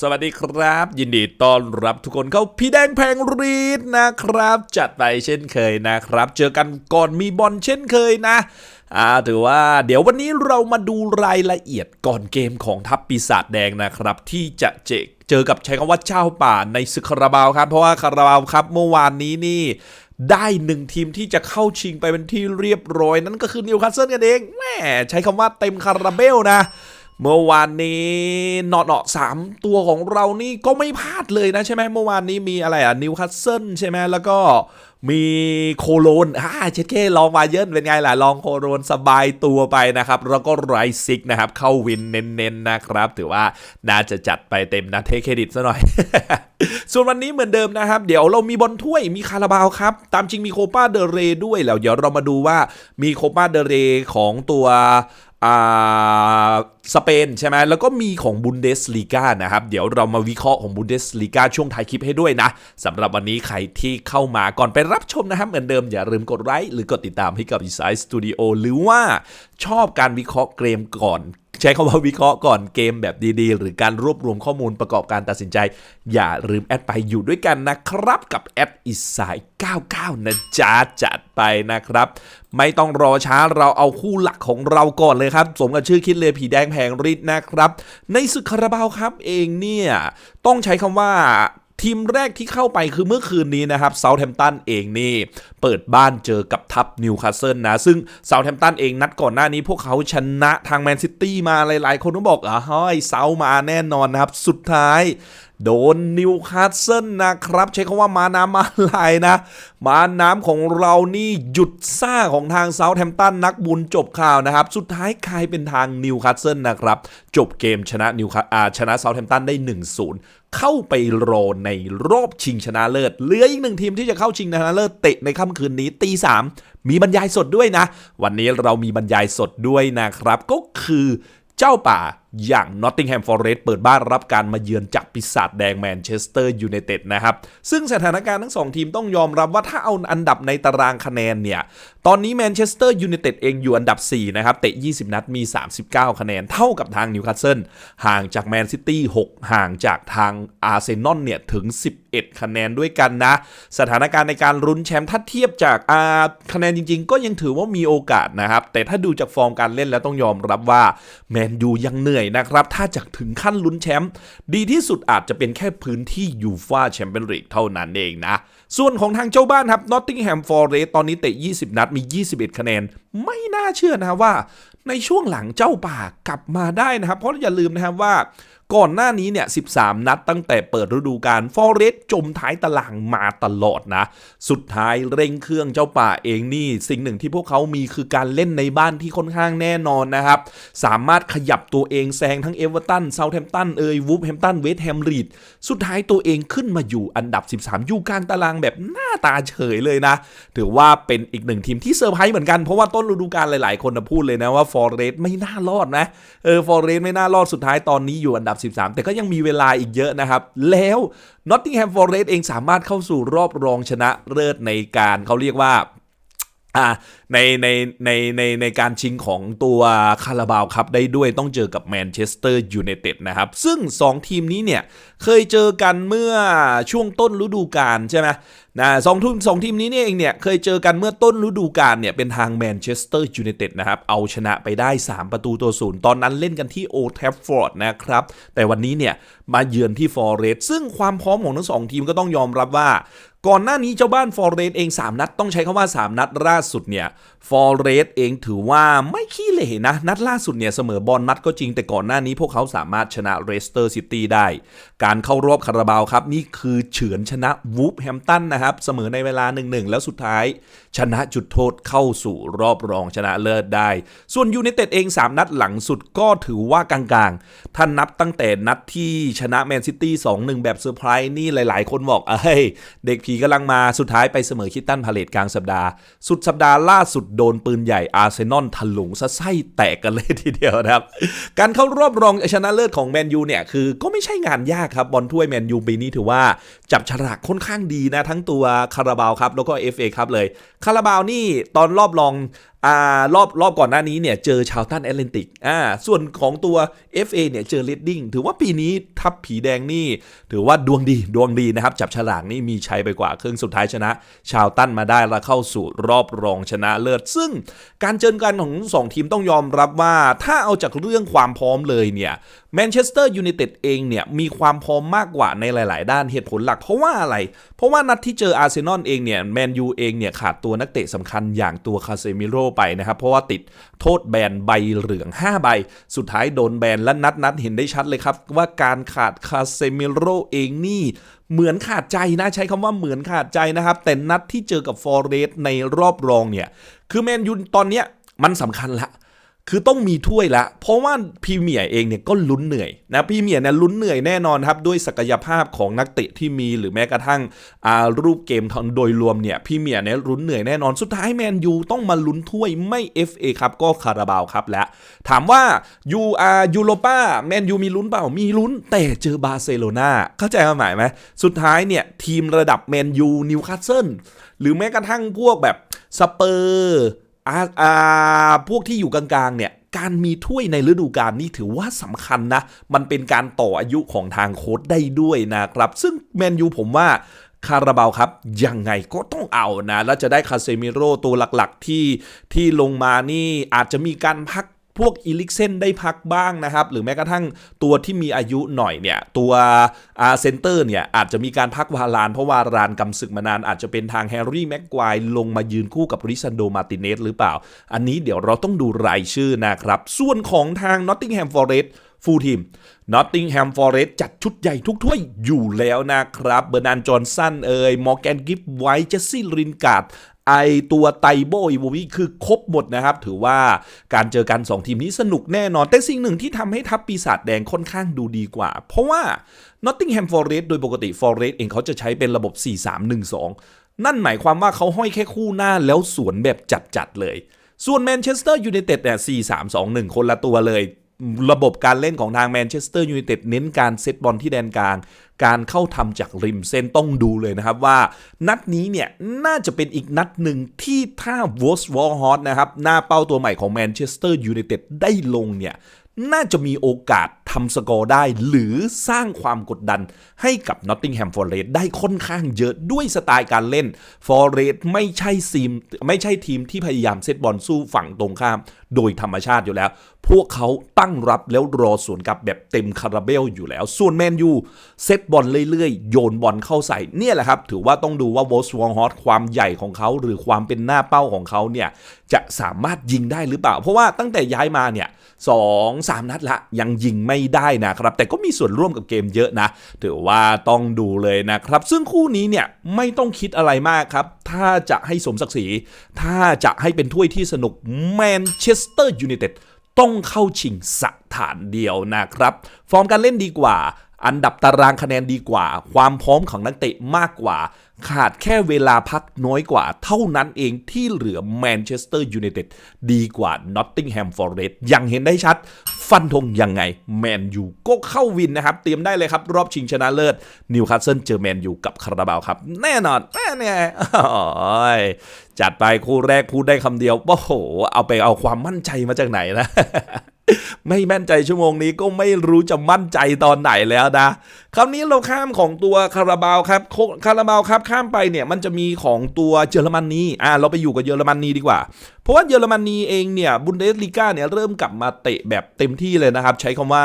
สวัสดีครับ ยินดีต้อนรับทุกคนเข้าพี่แดงแพงรีดนะครับ จัดไปเช่นเคยนะครับ เจอกันก่อนมีบอลเช่นเคยนะอ่าถือว่าเดี๋ยววันนี้เรามาดูรายละเอียดก่อนเกมของทัพปีศาจแดงนะครับ ที่จะเจอเจอกับใช้คำว่าเจ้าป่าในศึกคาราบาวครับ เพราะว่าคาราบาวครับเมื่อวานนี้นี่ได้หนึ่งทีมที่จะเข้าชิงไปเป็นที่เรียบร้อย นั่นก็คือนิวคาสเซิลกันเองแหมใช้คำว่าเต็มคาราเบลนะ เมื่อวานนี้นาะเนาะสามตัวของเรานี่ก็ไม่พลาดเลยนะใช่ไหมเมื่อวานนี้มีอะไรอะนิวคาสเซิลใช่ไหมแล้วก็มีโคโลนอ่าเชดเก้ลองมาเยินเป็นไงล่ะ ลองโคโลนสบายตัวไปนะครับ แล้วก็ไรซิกนะครับ เข้าวินเน้นๆนะครับ ถือว่าน่าจะจัดไปเต็มนะเทคเครดิตซะหน่อย ส่วนวันนี้เหมือนเดิมนะครับ เดี๋ยวเรามีบอลถ้วยมีคาราบาวครับ ตามจริงมีโคปาเดเรด้วยแล้วเดี๋ยวเรามาดูว่ามีโคปาเดเรของตัว สเปนใช่ไหมแล้วก็มีของบุนเดสลีกานะครับ เดี๋ยวเรามาวิเคราะห์ของบุนเดสลีกาช่วงท้ายคลิปให้ด้วยนะสำหรับวันนี้ใครที่เข้ามาก่อนไปรับชมนะครับ เหมือนเดิมอย่าลืมกดไลค์หรือกดติดตามให้กับ Design Studio หรือว่าชอบการวิเคราะห์เกมก่อน ใช้คำว่าวิเคราะห์ก่อนเกมแบบดีๆ หรือการรวบรวมข้อมูลประกอบการตัดสินใจ อย่าลืมแอดไปอยู่ด้วยกันนะครับ กับแอดอิสาย 99 นะจ๊ะจัดไปนะครับ ไม่ต้องรอช้าเราเอาคู่หลักของเราก่อนเลยครับ สมกับชื่อคิดเลยผีแดงแพงฤทธิ์นะครับ ในศึกคาราบาวครับเองเนี่ย ต้องใช้คำว่า ทีมแรกที่เข้าไปคือเมื่อคืนนี้นะครับเซาท์แฮมป์ตันเองนี่ เปิดบ้านเจอกับทัพนิวคาสเซิลนะ ซึ่งเซาท์แฮมป์ตันเองนัดก่อนหน้านี้พวกเขาชนะทางแมนซิตี้มาหลาย ๆ คนก็บอกอะเฮ้ยเซามาแน่นอนนะครับ สุดท้ายโดนนิวคาสเซิลนะครับ ใช้คำว่ามาน้ำมาลายนะ มาน้ำของเรานี่หยุดซ่าของทางเซาท์แฮมป์ตันนักบุญจบข่าวนะครับ สุดท้ายกลายเป็นทางนิวคาสเซิลนะครับ จบเกมชนะนิวคาอาชนะเซาท์แฮมป์ตันได้ 1-0 เข้าไปรอในรอบชิงชนะเลิศเหลืออีกหนึ่งทีมที่จะเข้าชิงชนะเลิศเตะในค่ำคืนนี้ตีสามมีบรรยายสดด้วยนะ วันนี้เรามีบรรยายสดด้วยนะครับ ก็คือเจ้าป่า อย่าง Nottingham Forest เปิดบ้านรับการมาเยือนจากปีศาจแดงแมนเชสเตอร์ยูไนเต็ดนะครับ ซึ่งสถานการณ์ทั้งสองทีมต้องยอมรับว่าถ้าเอาอันดับในตารางคะแนนเนี่ย ตอนนี้แมนเชสเตอร์ยูไนเต็ดเองอยู่อันดับ 4 นะครับ เตะ 20 นัดมี 39 คะแนนเท่ากับทางนิวคาสเซิลห่างจากแมนซิตี้ 6 ห่างจากทางอาร์เซนอลเนี่ยถึง 11 คะแนนด้วยกันนะ สถานการณ์ในการลุ้นแชมป์ถ้าเทียบจากอาคะแนนจริง ๆ ก็ยังถือว่ามีโอกาสนะครับแต่ถ้าดูจากฟอร์มการเล่นแล้วต้องยอมรับว่าแมนยูยังเหนื่อยนะครับ ถ้าจะถึงขั้นลุ้นแชมป์ดีที่สุดอาจจะเป็นแค่พื้นที่ยูฟาแชมเปี้ยนลีกเท่านั้นเองนะ ส่วนของทางเจ้าบ้านครับนอตติงแฮมฟอร์เรสตอนนี้เตะ 20 นัดมี 21 คะแนน ไม่น่าเชื่อนะว่า ในช่วงหลังเจ้าป่ากลับมาได้นะครับ เพราะอย่าลืมนะครับว่า ก่อนหน้านี้เนี่ย 13 นัดตั้งแต่เปิดฤดูกาลฟอเรสต์จมท้ายตารางมาตลอดนะ สุดท้ายเร่งเครื่องเจ้าป่าเองนี่ สิ่งหนึ่งที่พวกเขามีคือการเล่นในบ้านที่ค่อนข้างแน่นอนนะครับ สามารถขยับตัวเองแซงทั้งเอเวอร์ตันเซาท์แฮมป์ตันเอยวูฟแฮมป์ตันเวสต์แฮมรีดสุดท้ายตัวเองขึ้นมาอยู่อันดับ 13 อยู่กลางตารางแบบหน้าตาเฉยเลยนะ ถือว่าเป็นอีกหนึ่งทีมที่เซอร์ไพรส์เหมือนกันเพราะว่าต้นฤดูกาลหลาย ๆ คนนะพูดเลยนะว่าฟอเรสต์ไม่น่ารอดนะเออฟอเรสต์ไม่น่ารอดสุดท้ายตอนนี้อยู่อันดับ13 แต่ก็ยังมีเวลาอีกเยอะนะครับ แล้ว Nottingham Forest เองสามารถเข้าสู่รอบรองชนะเลิศในการเขาเรียกว่าอ่าในในในในในการชิงของตัวคาราบาวครับได้ด้วยต้องเจอกับแมนเชสเตอร์ยูไนเต็ดนะครับ ซึ่ง 2 ทีมนี้เนี่ย เคยเจอกันเมื่อช่วงต้นฤดูกาลใช่ไหม นะสองทุ่มสองทีมนี้เนี่เองเนี่ย เคยเจอกันเมื่อต้นฤดูกาลเนี่ย เป็นทางแมนเชสเตอร์ยูไนเต็ดนะครับ เอาชนะไปได้ 3 ประตูตัวศูนย์ตอนนั้นเล่นกันที่โอแทฟฟอร์ดนะครับ แต่วันนี้เนี่ย มาเยือนที่ฟอร์เรสซึ่งความพร้อมของทั้งสองทีมก็ต้องยอมรับว่า ก่อนหน้านี้เจ้าบ้านฟอร์เรสเอง 3 นัด ต้องใช้คำว่า 3 นัดล่าสุดเนี่ยฟอร์เรสเองถือว่าไม่ขี้เหร่นะ นัดล่าสุดเนี่ยเสมอบอลมัดก็จริงแต่ก่อนหน้านี้พวกเขาสามารถชนะเรสเตอร์ซิตี้ได้ การเข้ารอบคาราบาวครับ นี่คือเฉือนชนะวูฟแฮมตันนะครับ เสมอในเวลา 1-1 แล้วสุดท้าย ชนะจุดโทษเข้าสู่รอบรองชนะเลิศได้ ส่วนยูไนเต็ดเอง 3 นัดหลังสุดก็ถือว่ากลางๆถ้านับตั้งแต่นัดที่ชนะแมนซิตี้2-1 แบบเซอร์ไพรส์นี่หลาย ๆ คนบอกเอ้ยเด็กผีกำลังมาสุดท้ายไปเสมอคิตตันพาเลตกลางสัปดาห์ สุดสัปดาห์ล่าสุดโดนปืนใหญ่อาร์เซนอลถลุงซะไส้แตกกันเลยทีเดียวนะครับ การเข้ารอบรองชนะเลิศของแมนยูเนี่ยคือก็ไม่ใช่งานยากครับบอลถ้วยแมนยูปีนี้ถือว่าจับฉลากค่อนข้างดีนะทั้งตัวคาราบาวครับแล้วก็ FA ครับเลยคาราบาวนี่ตอนรอบรอง อ่ารอบรอบก่อนหน้านี้เนี่ยเจอชาวตันแอตแลนติกอ่าส่วนของตัว FA เนี่ยเจอเลดดิ้งถือว่าปีนี้ทัพผีแดงนี่ ถือว่าดวงดีดวงดีนะครับ จับฉลากนี่มีชัยไปกว่า ครึ่งสุดท้ายชนะ ชาวตันมาได้และเข้าสู่รอบรองชนะเลิศ ซึ่งการเจอกันของทั้งสองทีมต้องยอมรับว่าถ้าเอาจากเรื่องความพร้อมเลยเนี่ย แมนเชสเตอร์ยูไนเต็ดเองเนี่ยมีความพร้อมมากกว่าในหลาย ๆ ด้านเหตุผลหลัก เพราะว่าอะไร เพราะว่านัดที่เจออาร์เซนอลเองเนี่ยแมนยูเองเนี่ยขาดตัวนักเตะสำคัญอย่างตัวคาเซมิโร่ไปนะครับ เพราะว่าติดโทษแบนใบเหลือง 5 ใบ สุดท้ายโดนแบนและนัดนัดเห็นได้ชัดเลยครับ ว่าการขาดคาเซมิโร่เองนี่เหมือนขาดใจนะใช้คำว่าเหมือนขาดใจนะครับแต่นัดที่เจอกับฟอร์เรสในรอบรองเนี่ยคือแมนยูตอนเนี้ยมันสำคัญละ คือต้องมีถ้วยละ เพราะว่าพรีเมียร์เองเนี่ยก็ลุ้นเหนื่อยนะพรีเมียร์เนี่ยลุ้นเหนื่อยแน่นอนครับ ด้วยศักยภาพของนักเตะที่มีหรือแม้กระทั่งรูปเกมโดยรวมเนี่ยพรีเมียร์เนี่ยลุ้นเหนื่อยแน่นอนสุดท้ายแมนยูต้องมาลุ้นถ้วยไม่ FA ครับก็คาราบาวครับและ ถามว่ายูอายูโรป้าแมนยูมีลุ้นเปล่ามีลุ้น แต่เจอบาร์เซโลนาเข้าใจความหมายไหมสุดท้ายเนี่ยทีมระดับแมนยูนิวคาสเซิลหรือแม้กระทั่งพวกแบบสเปอร์ อาอาพวกที่อยู่กลางๆเนี่ยการมีถ้วยในฤดูกาลนี่ถือว่าสำคัญนะ มันเป็นการต่ออายุของทางโค้ดได้ด้วยนะครับ ซึ่งแมนยูผมว่าคาราบาวครับ ยังไงก็ต้องเอานะ แล้วจะได้คาเซมิโร่ตัวหลักๆที่ที่ลงมานี่อาจจะมีการพัก พวกอีลิกเซนได้พักบ้างนะครับ หรือแม้กระทั่งตัวที่มีอายุหน่อยเนี่ยตัวอาเซนเตอร์เนี่ยอาจจะมีการพักวาลาน เพราะวารานกำศึกมานานอาจจะเป็นทางแฮร์รี่แม็กควายลงมายืนคู่กับริซันโดมาติเนสหรือเปล่า อันนี้เดี๋ยวเราต้องดูรายชื่อนะครับ ส่วนของทางนอตติงแฮมฟอร์เรสต์ฟูลทีมนอตติงแฮมฟอร์เรสต์จัดชุดใหญ่ทุกถ้วยอยู่แล้วนะครับ เบอร์นานจอห์นสันเอ่ยมอร์แกนกิฟไวท์เจสซี่รินการ์ด ไอตัวไตโบอีโววีคือครบหมดนะครับ ถือว่าการเจอกัน 2 ทีมนี้สนุกแน่นอน แต่สิ่งหนึ่งที่ทำให้ทัพปีศาจแดงค่อนข้างดูดีกว่า เพราะว่า Nottingham Forest โดยปกติ Forest เองเขาจะใช้เป็นระบบ 4-3-1-2 นั่นหมายความว่าเขาห้อยแค่คู่หน้าแล้วสวนแบบจัดๆเลย ส่วนแมนเชสเตอร์ยูไนเต็ดเนี่ย4-3-2-1 คนละตัวเลย ระบบการเล่นของทางแมนเชสเตอร์ยูไนเต็ดเน้นการเซตบอลที่แดนกลาง การเข้าทำจากริมเส้นต้องดูเลยนะครับว่า นัดนี้เนี่ย น่าจะเป็นอีกนัดหนึ่งที่ถ้าวอสวอลฮอตนะครับ หน้าเป้าตัวใหม่ของแมนเชสเตอร์ยูไนเต็ดได้ลงเนี่ย น่าจะมีโอกาสทำสกอร์ได้ หรือสร้างความกดดันให้กับ Nottingham Forest ได้ค่อนข้างเยอะด้วยสไตล์การเล่น Forest ไม่ใช่ทีมไม่ใช่ทีมที่พยายามเซตบอลสู้ฝั่งตรงข้าม โดยธรรมชาติอยู่แล้ว พวกเขาตั้งรับแล้วรอสวนกลับแบบเต็มคาราเบลอยู่แล้ว ส่วนแมนยูเซตบอลเรื่อยๆ โยนบอลเข้าใส่เนี่ยแหละครับ ถือว่าต้องดูว่าวอสวองฮอตความใหญ่ของเขาหรือความเป็นหน้าเป้าของเขาเนี่ยจะสามารถยิงได้หรือเปล่า เพราะว่าตั้งแต่ย้ายมาเนี่ยสองสามนัดละยังยิงไม่ได้นะครับ แต่ก็มีส่วนร่วมกับเกมเยอะนะ ถือว่าต้องดูเลยนะครับ ซึ่งคู่นี้เนี่ยไม่ต้องคิดอะไรมากครับ ถ้าจะให้สมศักดิ์ศรี ถ้าจะให้เป็นถ้วยที่สนุกแมนเชสเตอร์ยูไนเต็ด ต้องเข้าชิงสถานเดียวนะครับ ฟอร์มการเล่นดีกว่า อันดับตารางคะแนนดีกว่า ความพร้อมของนักเตะมากกว่า ขาดแค่เวลาพักน้อยกว่า เท่านั้นเองที่เหลือแมนเชสเตอร์ยูไนเต็ดดีกว่านอตติงแฮมฟอร์เรสต์ยังเห็นได้ชัด ฟันธงยังไง แมนยูก็เข้าวินนะครับ เตรียมได้เลยครับ รอบชิงชนะเลิศนิวคาสเซิลเจอแมนยูกับคาราบาวครับ แน่นอนแน่แน่ จัดไปคู่แรกพูดได้คำเดียวโอ้โห เอาไปเอาความมั่นใจมาจากไหนนะ ไม่แม่นใจชั่วโมงนี้ก็ไม่รู้จะมั่นใจตอนไหนแล้วนะ คราวนี้เราข้ามของตัวคาราบาวครับคาราบาวครับข้ามไปเนี่ยมันจะมีของตัวเยอรมนีอ่าเราไปอยู่กับเยอรมนีดีกว่า เพราะว่าเยอรมนีเองเนี่ยบุนเดสลีกาเนี่ยเริ่มกลับมาเตะแบบเต็มที่เลยนะครับ ใช้คำว่า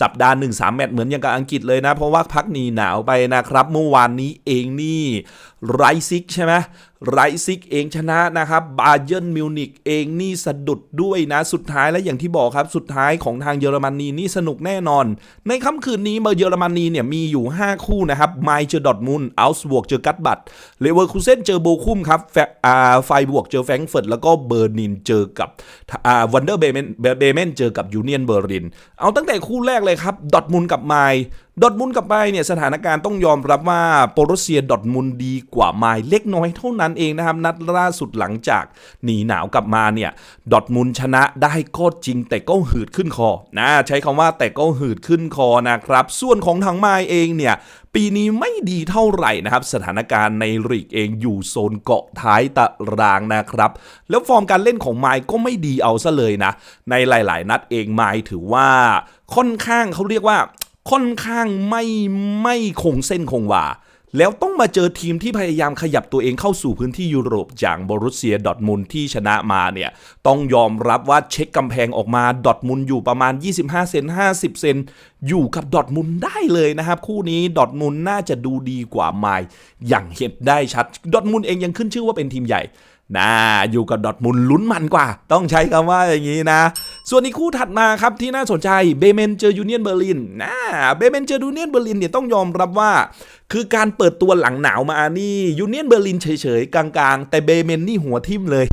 สัปดาห์หนึ่งสามแมตช์เหมือนอย่างกับอังกฤษเลยนะ เพราะว่าพักหนีหนาวไปนะครับเมื่อวานนี้เองนี่ ไรซิกใช่ไหมไรซิกเองชนะนะครับบาเยิร์นมิวนิกเองนี่สะดุดด้วยนะ สุดท้ายและอย่างที่บอกครับ สุดท้ายของทางเยอรมนีนี่สนุกแน่นอน ในค่ำคืนนี้เมื่อเยอรมนีเนี่ยมีอยู่ 5 คู่นะครับไมเจอดอทมุนอัลส์บวกเจอกัตบัตเลเวอร์คูเซนเจอโบคุมครับแฟอ่าไฟบวกเจอแฟรงเฟิร์ตแล้วก็เบอร์นินเจอกับอ่าวันเดอร์เบเมนเบเมนเจอกับยูเนียนเบอร์ลิน เอาตั้งแต่คู่แรกเลยครับดอทมุนกับไมดอทมุนกลับไปเนี่ยสถานการณ์ต้องยอมรับว่าโปรเซียดอทมุนดีกว่าไมล์เล็กน้อยเท่านั้นเองนะครับ นัดล่าสุดหลังจากหนีหนาวกลับมาเนี่ยดอทมุนชนะได้ก็จริง แต่ก็หืดขึ้นคอนะใช้คำว่าแต่ก็หืดขึ้นคอนะครับ ส่วนของทางไมล์เองเนี่ยปีนี้ไม่ดีเท่าไหร่นะครับ สถานการณ์ในลีกเองอยู่โซนเกาะท้ายตารางนะครับ แล้วฟอร์มการเล่นของไมล์ก็ไม่ดีเอาซะเลยนะ ในหลาย ๆ นัดเองไมล์ถือว่าค่อนข้างเขาเรียกว่า ค่อนข้างไม่ไม่คงเส้นคงวาแล้วต้องมาเจอทีมที่พยายามขยับตัวเองเข้าสู่พื้นที่ยุโรปอย่างบรุสเซียดอทมุนที่ชนะมาเนี่ย ต้องยอมรับว่าเช็คกำแพงออกมาดอทมุนอยู่ประมาณ 25 เซน 50 เซน อยู่กับดอทมุนได้เลยนะครับ คู่นี้ดอทมุนน่าจะดูดีกว่าไมล์อย่างเห็นได้ชัดดอทมุนเองยังขึ้นชื่อว่าเป็นทีมใหญ่ นะอยู่กับดอทมุนลุ้นมันกว่า ต้องใช้คำว่าอย่างนี้นะ ส่วนอีกคู่ถัดมาครับที่น่าสนใจเบเมนเจอยูเนียนเบอร์ลินนะเบเมนเจอยูเนียนเบอร์ลินเนี่ยต้องยอมรับว่า คือการเปิดตัวหลังหนาวมานี่ยูเนียนเบอร์ลินเฉยๆกลางๆ แต่เบเมนนี่หัวทิ่มเลย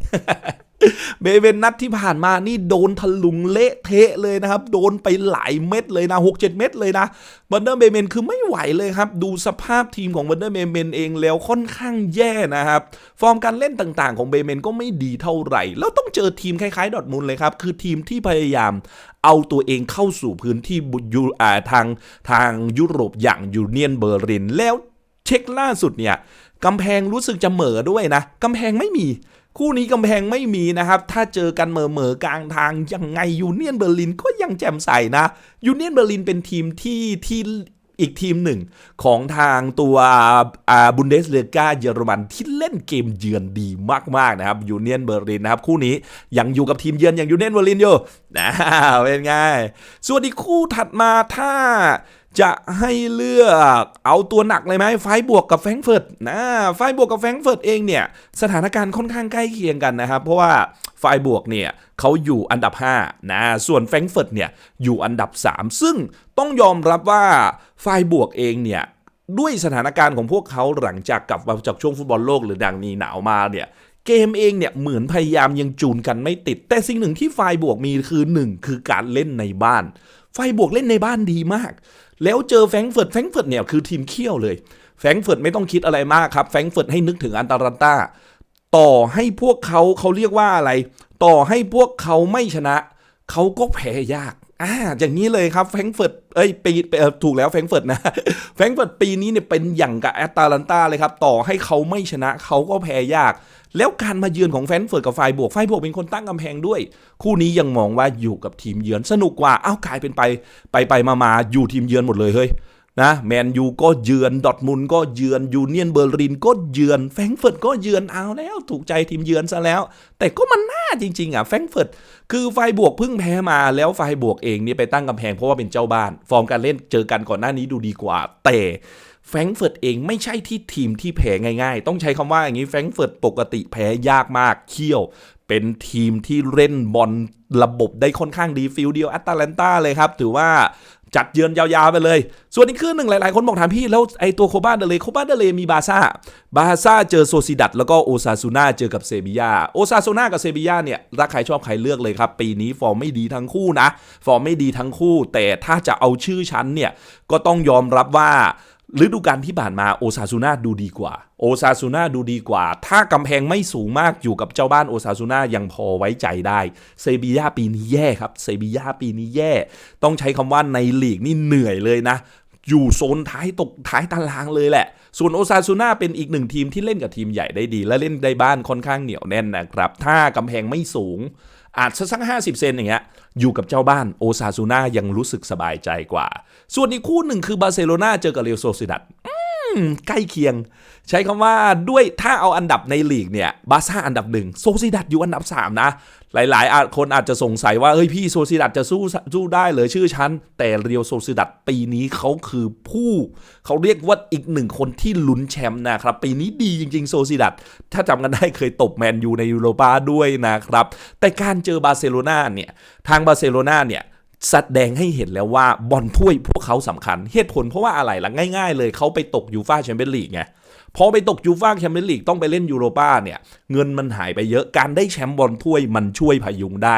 เบเวนนัดที่ผ่านมานี่โดนทะลุงเละเทะเลยนะครับ โดนไปหลายเม็ดเลยนะ6-7เม็ดเลยนะบันเดอร์เบเมนคือไม่ไหวเลยครับ ดูสภาพทีมของบันเดอร์เบเมนเองแล้วค่อนข้างแย่นะครับ ฟอร์มการเล่นต่างๆของเบเมนก็ไม่ดีเท่าไหร่ แล้วต้องเจอทีมคล้ายๆ ดอทมุนเลยครับ คือทีมที่พยายามเอาตัวเองเข้าสู่พื้นที่ยูอาทางทางยุโรปอย่างยูเนียนเบอร์ลินแล้วเช็คล่าสุดเนี่ยกำแพงรู้สึกจะเหม่อด้วยนะกำแพงไม่มี คู่นี้กำแพงไม่มีนะครับ ถ้าเจอกันเหม่อเหมอกลางทาง ยังไงยูเนียนเบอร์ลินก็ยังแจ่มใสนะยูเนียนเบอร์ลินเป็นทีมที่ที่อีกทีมหนึ่งของทางตัวอาบุนเดสเลกาเยอรมันที่เล่นเกมเยือนดีมากๆนะครับยูเนียนเบอร์ลินนะครับ คู่นี้ยังอยู่กับทีมเยือนอย่างยูเนียนเบอร์ลินอยู่นะเป็นไง ส่วนอีกคู่ถัดมาถ้า จะให้เลือกเอาตัวหนักเลยไหมไฟบวกกับแฟรงเฟิร์ตนะไฟบวกกับแฟรงเฟิร์ตเองเนี่ยสถานการณ์ค่อนข้างใกล้เคียงกันนะครับ เพราะว่าไฟบวกเนี่ยเขาอยู่อันดับ 5 นะ ส่วนแฟรงเฟิร์ตเนี่ยอยู่อันดับ 3 ซึ่งต้องยอมรับว่าไฟบวกเองเนี่ยด้วยสถานการณ์ของพวกเขาหลังจากกลับมาจากช่วงฟุตบอลโลกหรือดังนี้หนาวมาเนี่ยเกมเองเนี่ยเหมือนพยายามยังจูนกันไม่ติด แต่สิ่งหนึ่งที่ไฟบวกมีคือหนึ่งคือการเล่นในบ้าน ไฟบวกเล่นในบ้านดีมาก แล้วเจอแฟรงเฟิร์ตแฟรงเฟิร์ตเนี่ยคือทีมเขี้ยวเลยแฟรงเฟิร์ตไม่ต้องคิดอะไรมากครับแฟรงเฟิร์ตให้นึกถึงอันตารันตาต่อให้พวกเขาเขาเรียกว่าอะไร ต่อให้พวกเขาไม่ชนะ เขาก็แพ้ยากอ่าอย่างนี้เลยครับแฟรงเฟิร์ตเอ้ยปีถูกแล้วแฟรงเฟิร์ตนะแฟรงเฟิร์ตปีนี้เนี่ยเป็นอย่างกับแอตตาลันตาเลยครับ ต่อให้เขาไม่ชนะเขาก็แพ้ยาก แล้วการมาเยือนของแฟรงเฟิร์ตกับไฟบวกไฟบวกเป็นคนตั้งกำแพงด้วย คู่นี้ยังมองว่าอยู่กับทีมเยือนสนุกกว่าเอ้ากลายเป็นไปไปไปมามาอยู่ทีมเยือนหมดเลยเฮ้ยนะแมนยูก็เยือนดอทมุนก็เยือนยูเนียนเบอร์ลินก็เยือนแฟรงเฟิร์ตก็เยือนเอาแล้ว ถูกใจทีมเยือนซะแล้ว แต่ก็มันน่าจริง ๆ อะแฟรงเฟิร์ตคือไฟบวกเพิ่งแพ้มาแล้วไฟบวกเองนี่ไปตั้งกำแพงเพราะว่าเป็นเจ้าบ้าน ฟอร์มการเล่นเจอกันก่อนหน้านี้ดูดีกว่า แต่ แฟรงก์เฟิร์ตเองไม่ใช่ที่ทีมที่แพ้ง่ายๆ ต้องใช้คำว่าอย่างนี้แฟรงก์เฟิร์ตปกติแพ้ยากมากเขี้ยวเป็นทีมที่เล่นบอลระบบได้ค่อนข้างดีฟิลเดียวแอตแลนตาเลยครับ ถือว่าจัดเยือนยาวๆไปเลย ส่วนอีกครึ่งหนึ่งหลายๆ คนบอกถามพี่ แล้วไอตัวโคบ้าเดเลยโคบ้าเดเลมีบาซ่า บาซ่าเจอโซซิดัตแล้วก็โอซาซูน่าเจอกับเซบียาโอซาซูน่ากับเซบียาเนี่ยรักใครชอบใครเลือกเลยครับ ปีนี้ฟอร์มไม่ดีทั้งคู่นะ ฟอร์มไม่ดีทั้งคู่ แต่ถ้าจะเอาชื่อชั้นเนี่ยก็ต้องยอมรับว่า ฤดูกาลที่ผ่านมาโอซาซูน่าดูดีกว่า โอซาซูน่าดูดีกว่า ถ้ากำแพงไม่สูงมากอยู่กับเจ้าบ้านโอซาซูน่ายังพอไว้ใจได้เซบียาปีนี้แย่ครับเซบียาปีนี้แย่ ต้องใช้คำว่าในลีกนี่เหนื่อยเลยนะ อยู่โซนท้ายตกท้ายตารางเลยแหละ ส่วนโอซาซูน่าเป็นอีกหนึ่งทีมที่เล่นกับทีมใหญ่ได้ดี และเล่นได้บ้านค่อนข้างเหนียวแน่นนะครับ ถ้ากำแพงไม่สูง อาจสักห้าสิบเซนอย่างเงี้ยอยู่กับเจ้าบ้านโอซาซูน่ายังรู้สึกสบายใจกว่า ส่วนอีกคู่หนึ่งคือบาร์เซโลนาเจอกับเรอัลโซซิดัด ใกล้เคียง ใช้คำว่าด้วยถ้าเอาอันดับในลีกเนี่ยบาซ่าอันดับหนึ่งโซซิดัดอยู่อันดับ 3 นะ หลายๆอาคนอาจจะสงสัยว่าเฮ้ยพี่โซซิดัดจะสู้สู้ได้เหรือชื่อฉันแต่เรียวโซซิดัดปีนี้เขาคือผู้ เขาเรียกว่าอีกหนึ่งคนที่ลุ้นแชมป์นะครับ ปีนี้ดีจริง ๆ โซซิดัดถ้าจำกันได้เคยตบแมนยูในยูโรปาด้วยนะครับ แต่การเจอบาร์เซโลนาเนี่ยทางบาร์เซโลนาเนี่ย แสดงให้เห็นแล้วว่าบอลถ้วยพวกเขาสำคัญ เหตุผลเพราะว่าอะไรล่ะง่ายๆ เลยเขาไปตกยูฟ่าแชมเปี้ยนลีกไงพอไปตกยูฟ่าแชมเปี้ยนลีกต้องไปเล่นยูโรป้าเนี่ยเงินมันหายไปเยอะการได้แชมป์บอลถ้วยมันช่วยพยุงได้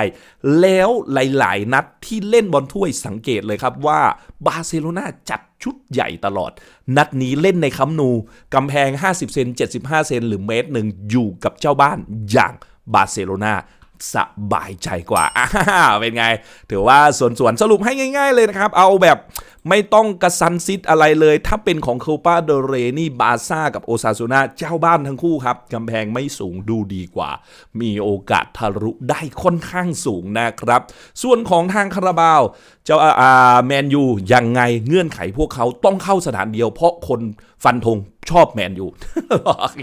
แล้วหลายๆ นัดที่เล่นบอลถ้วยสังเกตเลยครับว่าบาร์เซโลนาจัดชุดใหญ่ตลอด นัดนี้เล่นในคัมนูกำแพง 50 เซน75 เซนหรือเมตรหนึ่งอยู่กับเจ้าบ้านอย่างบาร์เซโลนา สบายใจกว่า เป็นไง ถือว่าส่วนส่วนๆสรุปให้ง่าย ๆ เลยนะครับ เอาแบบไม่ต้องกระซันซิดอะไรเลย ถ้าเป็นของโคปาเดเรนี่บาซ่ากับโอซาซูนาเจ้าบ้านทั้งคู่ครับกำแพงไม่สูงดูดีกว่า มีโอกาสทะลุได้ค่อนข้างสูงนะครับ ส่วนของทางคาราบาว เจ้าอาแมนยูยังไงเงื่อนไขพวกเขาต้องเข้าสถานเดียวเพราะคนฟันธง ชอบแมนยู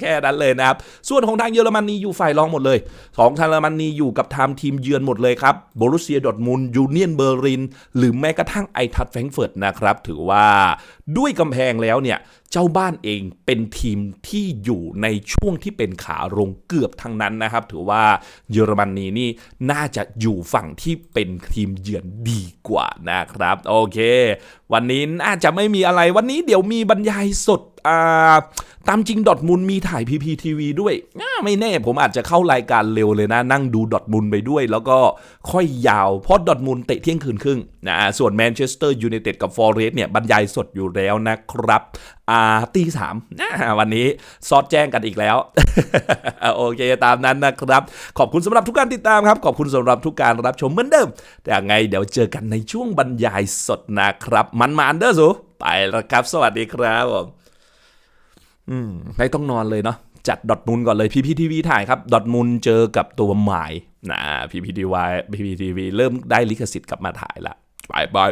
แค่นั้นเลยนะครับ ส่วนของทางเยอรมนีอยู่ฝ่ายรองหมดเลยของทางเยอรมนีอยู่กับทามทีมเยือนหมดเลยครับโบรุเซียดอร์ทมุนยูเนียนเบอร์ลิน หรือแม้กระทั่งไอทัตแฟงเฟิร์ตนะครับ ถือว่าด้วยกำแพงแล้วเนี่ยเจ้าบ้านเองเป็นทีมที่อยู่ในช่วงที่เป็นขาลงเกือบทั้งนั้นนะครับ ถือว่าเยอรมนีนี่น่าจะอยู่ฝั่งที่เป็นทีมเยือนดีกว่านะครับ โอเค วันนี้น่าจะไม่มีอะไรวันนี้เดี๋ยวมีบรรยายสด ตามจริงดอทมุนมีถ่าย PPTV ด้วย ไม่แน่ผมอาจจะเข้ารายการเร็วเลยนะ นั่งดูดอทมุนไปด้วย แล้วก็ค่อยยาว เพราะดอทมุนเตะเที่ยงคืนครึ่งนะส่วนแมนเชสเตอร์ยูไนเต็ดกับฟอร์เรสเนี่ยบรรยายสดอยู่แล้วนะครับอ่าตีสามวันนี้ซอดแจ้งกันอีกแล้ว โอเคตามนั้นนะครับ ขอบคุณสำหรับทุกการติดตามครับ ขอบคุณสำหรับทุกการรับชมเหมือนเดิม แต่ยังไงเดี๋ยวเจอกันในช่วงบรรยายสดนะครับ มันมาอันเดอร์สูไปแล้วครับ สวัสดีครับผม อืมไม่ต้องนอนเลยเนาะจัดดอทมูลก่อนเลยพีพีทีวีถ่ายครับดอทมูลเจอกับตัวหมายนะพีพีทีวีพีพีทีวีเริ่มได้ลิขสิทธิ์กลับมาถ่ายละบายบาย